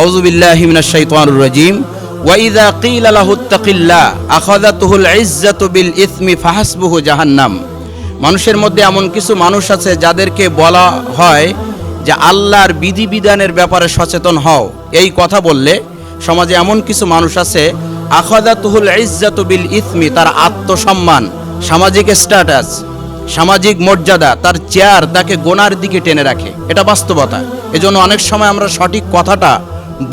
আউযুবিল্লাহি মিনাশ শাইতানির রাজিম ওয়া ইযা কিলা লাহু ইত্তাকিল্লাহ আখাযাতুহুল ইজ্জাতু বিল ইসমি ফাহাসবুহু জাহান্নাম। মানুষের মধ্যে এমন কিছু মানুষ আছে যাদেরকে বলা হয় যে আল্লাহর বিধিবিধানের ব্যাপারে সচেতন হও। এই কথা বললে সমাজে এমন কিছু মানুষ আছে আখাদাতুহুল ইজ্জাতু বিল ইসমি তার আত্মসম্মান, সামাজিক স্ট্যাটাস, সামাজিক মর্যাদা, তার চেয়ার তাকে গোনার দিকে টেনে রাখে। এটা বাস্তবতা। এজন্য অনেক সময় আমরা সঠিক কথাটা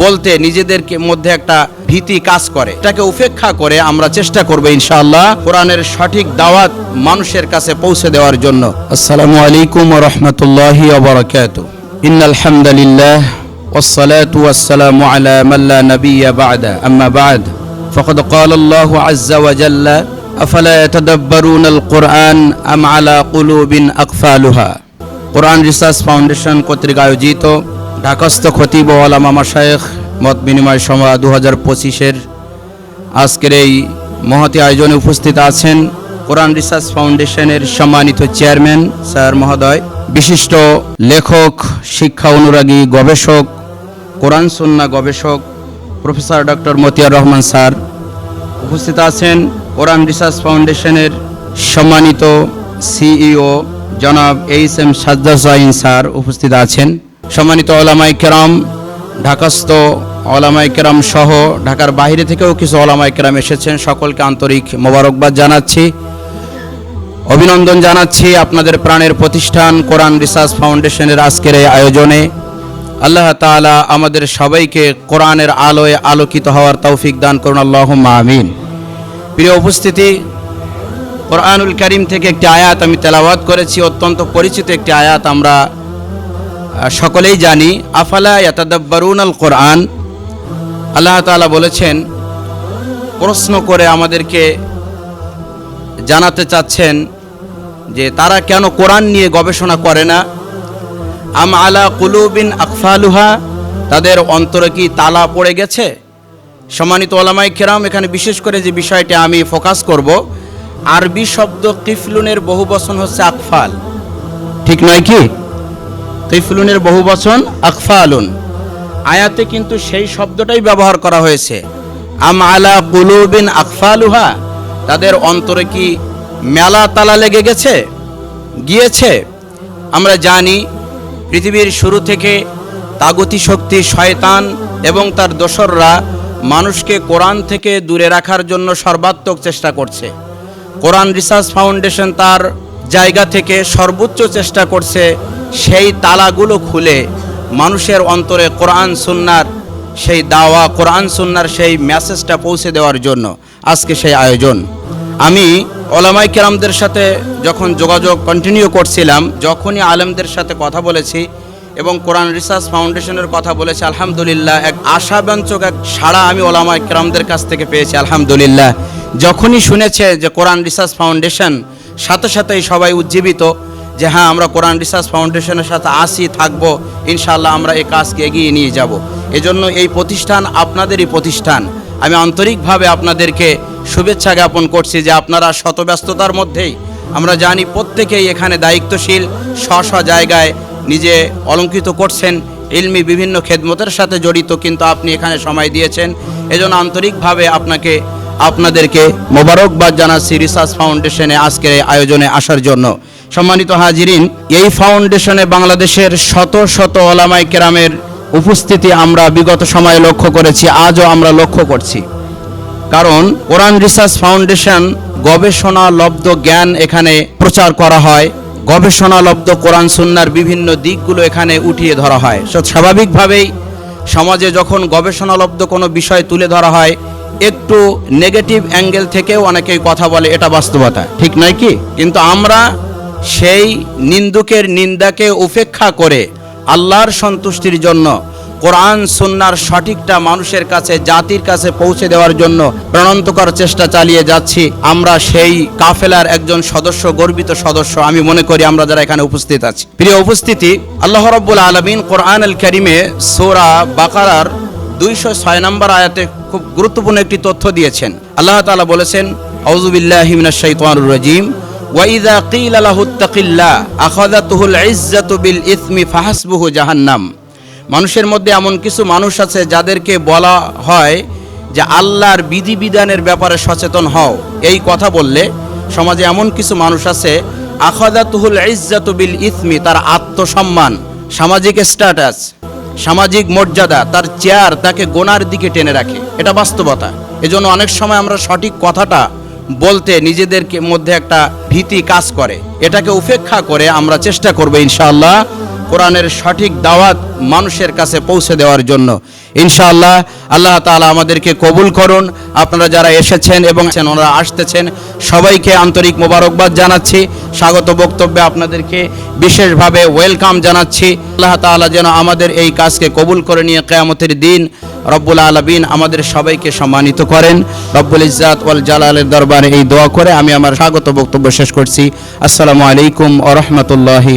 বলতে নিজেদেরকে মধ্যে একটা ভীতি কাজ করে এটাকে উপেক্ষা করে আমরা চেষ্টা করব ইনশাআল্লাহ কোরআনের সঠিক দাওয়াত মানুষের কাছে পৌঁছে দেওয়ার জন্য আসসালামু আলাইকুম ওয়া রাহমাতুল্লাহি ওয়া বারাকাতুহু ইন্নাল হামদালিল্লাহ والصلاة والسلام على من لا نبي بعد أما بعد فقد قال الله عز وجل أفلا يتدبرون القرآن أم على قلوب أقفالها কোরআন রিসার্চ ফাউন্ডেশন কর্তৃক আয়োজিত ঢাকাস্থ খতিব আলামা মাশায়েখ মত বিনিময় সভা দু হাজার পঁচিশের আজকের এই মহতি আয়োজনে উপস্থিত আছেন কোরআন রিসার্চ ফাউন্ডেশনের সম্মানিত চেয়ারম্যান স্যার মহোদয়, বিশিষ্ট লেখক, শিক্ষা অনুরাগী গবেষক, কোরআন সন্না গবেষক professor doctor Motiar Rahman sir উপস্থিত আছেন কোরআন রিসার্চ ফাউন্ডেশনের সম্মানিত সিইও জনাব এইচ এম সাজ্জাসাইন স্যার উপস্থিত আছেন। সম্মানিত ওলামাই কেরাম, ঢাকাস্থ ওলামাই কেরাম সহ ঢাকার বাইরে থেকেও কিছু ওলামাই কেরাম এসেছেন। সকলকে আন্তরিক মোবারকবাদ জানাচ্ছি। অভিনন্দন জানাচ্ছি আপনাদের প্রাণের প্রতিষ্ঠান কোরআন রিসার্চ ফাউন্ডেশনের আজকের এই আয়োজনে। আল্লাহ তাআলা আমাদের সবাইকে কোরআনের আলোয় আলোকিত হওয়ার তৌফিক দান করুন। আল্লাহ আমিন। প্রিয় উপস্থিতি, কোরআনুল করিম থেকে একটি আয়াত আমি তেলাওয়াত করেছি। অত্যন্ত পরিচিত একটি আয়াত আমরা সকলেই জানি, আফালা ইয়াতাদাব্বারুন আল কোরআন আল্লাহ তাআলা বলেছেন, প্রশ্ন করে আমাদেরকে জানাতে চাচ্ছেন যে তারা কেন কোরআন নিয়ে গবেষণা করে না? আম আলা কুলুবিন আকফালুহা? তাদের অন্তরে কি তালা পড়ে গেছে? সম্মানিত ওলামাই কেরাম, এখানে বিশেষ করে যে বিষয়টি আমি ফোকাস করব, আরবি শব্দ কিফলুনের বহু বচন হচ্ছে আকফাল। ঠিক নয় কি? কিফলুনের বহু বচন আকফালুন আয়াতে কিন্তু সেই শব্দটাই ব্যবহার করা হয়েছে। আম আলা কুলুবিন আকফালুহা তাদের অন্তরে কি মেলা তালা লেগে গেছে? গিয়েছে? আমরা জানি, পৃথিবীর শুরু থেকে তাগতি শক্তি শয়তান এবং তার দোসররা মানুষকে কোরআন থেকে দূরে রাখার জন্য সর্বাত্মক চেষ্টা করছে। কোরআন রিসার্চ ফাউন্ডেশন তার জায়গা থেকে সর্বোচ্চ চেষ্টা করছে সেই তালাগুলো খুলে মানুষের অন্তরে কোরআন, সুন্নার সেই দাওয়া, কোরআন, সুন্নার সেই মেসেজটা পৌঁছে দেওয়ার জন্য আজকে সেই আয়োজন। আমি ওলামাই কেরামদের সাথে যখন যোগাযোগ কন্টিনিউ করছিলাম, যখনই আলেমদের সাথে কথা বলেছি এবং কোরআন রিসার্চ ফাউন্ডেশনের কথা বলেছি, আলহামদুলিল্লাহ, এক আশাব্যঞ্চক এক সাড়া আমি ওলামাই কেরামদের কাছ থেকে পেয়েছি, আলহামদুলিল্লাহ। যখনই শুনেছে যে কোরআন রিসার্চ ফাউন্ডেশন সাথে সাথেই সবাই উজ্জীবিত যে হ্যাঁ আমরা কোরআন রিসার্চ ফাউন্ডেশনের সাথে আসি, থাকব ইনশাল্লাহ আমরা এই কাজকে এগিয়ে নিয়ে যাব। এজন্য এই প্রতিষ্ঠান আপনাদেরই প্রতিষ্ঠান। আমি আন্তরিকভাবে আপনাদেরকে শুভেচ্ছা জ্ঞাপন করছি যে আপনারা শত ব্যস্ততার মধ্যেই, আমরা জানি প্রত্যেকেই এখানে দায়িত্বশীল স্ব স্ব জায়গায় নিজে অলঙ্কৃত করছেন, ইলমি বিভিন্ন খেদমতের সাথে জড়িত, কিন্তু আপনি এখানে সময় দিয়েছেন। এজন্য আন্তরিকভাবে আপনাকে, আপনাদেরকে মোবারকবাদ জানাচ্ছি রিসার্চ ফাউন্ডেশনে আজকের আয়োজনে আসার জন্য। সম্মানিত হাজিরিন, এই ফাউন্ডেশনে বাংলাদেশের শত শত ওলামাই কেরামের উপস্থিতি আমরা বিগত সময়ে লক্ষ্য করেছি, আজও আমরা লক্ষ্য করছি। কারণ কোরআন রিসার্চ ফাউন্ডেশন গবেষণা লব্ধ জ্ঞান এখানে প্রচার করা হয়, গবেষণা লব্ধ কোরআন সুন্নার বিভিন্ন দিকগুলো এখানে উঠিয়ে ধরা হয়। স্বাভাবিকভাবেই সমাজে যখন গবেষণালব্ধ কোনো বিষয় তুলে ধরা হয়, একটু নেগেটিভ অ্যাঙ্গেল থেকেও অনেকেই কথা বলে, এটা বাস্তবতা। ঠিক নয় কি? কিন্তু আমরা সেই নিন্দুকের নিন্দাকে উপেক্ষা করে আল্লাহর সন্তুষ্টির জন্য কোরআন, সুন্নার সঠিকটা মানুষের কাছে, জাতির কাছে পৌঁছে দেওয়ার জন্য প্রাণান্তকর চেষ্টা চালিয়ে যাচ্ছি। আমরা সেই কাফেলার একজন সদস্য, গর্বিত সদস্য। আমি মনে করি আমরা যারা এখানে উপস্থিত আছি। প্রিয় উপস্থিতি, আল্লাহ রব্বুল আলমিন কোরআন আল করিমে সোরা বাকারার দুইশো ছয় নম্বর আয়াতে খুব গুরুত্বপূর্ণ একটি তথ্য দিয়েছেন। আল্লাহ তাআলা বলেছেন আউযুবিল্লাহি মিনাশ শাইতানির রাজিম। ওয়াইদা কিলা লাহু ইত্তাকিল্লাহ আখাযাতুহুল ইজ্জাতু বিল ইসমি ফাহাসবুহু জাহান্নাম। মানুষের মধ্যে এমন কিছু মানুষ আছে যাদেরকে বলা হয় যে আল্লাহর বিধিবিধানের ব্যাপারে সচেতন হও। এই কথা বললে সমাজে এমন কিছু মানুষ আছে, আখাদাতুহুল ইজ্জাতু বিল ইথমি তার আত্মসম্মান, সামাজিক স্ট্যাটাস, সামাজিক মর্যাদা, তার চেয়ার তাকে গোনার দিকে টেনে রাখে। এটা বাস্তবতা। এজন্য অনেক সময় আমরা সঠিক কথাটা বলতে নিজেদেরকে মধ্যে একটা ভীতি কাজ করে। এটাকে উপেক্ষা করে আমরা চেষ্টা করব ইনশাআল্লাহ। কোরআনের সঠিক দাওয়াত মানুষের কাছে পৌঁছে দেওয়ার জন্য। ইনশাআল্লাহ আল্লাহ তাআলা আমাদেরকে কবুল করুন। আপনারা যারা এসেছেন এবং ওনারা আসতেছেন, সবাইকে আন্তরিক মোবারকবাদ জানাচ্ছি। স্বাগত বক্তব্যে আপনাদেরকে বিশেষভাবে ওয়েলকাম জানাচ্ছি। আল্লাহ তাআলা যেন আমাদের এই কাজকে কবুল করে নিয়ে কেয়ামতের দিন রব্বুল আলমিন আমাদের সবাইকে সম্মানিত করেন। রব্বুল ইজাত ওয়াল জালালের দরবারে এই দোয়া করে আমি আমার স্বাগত বক্তব্য শেষ করছি। আসসালামু আলাইকুম ও রহমতুল্লাহি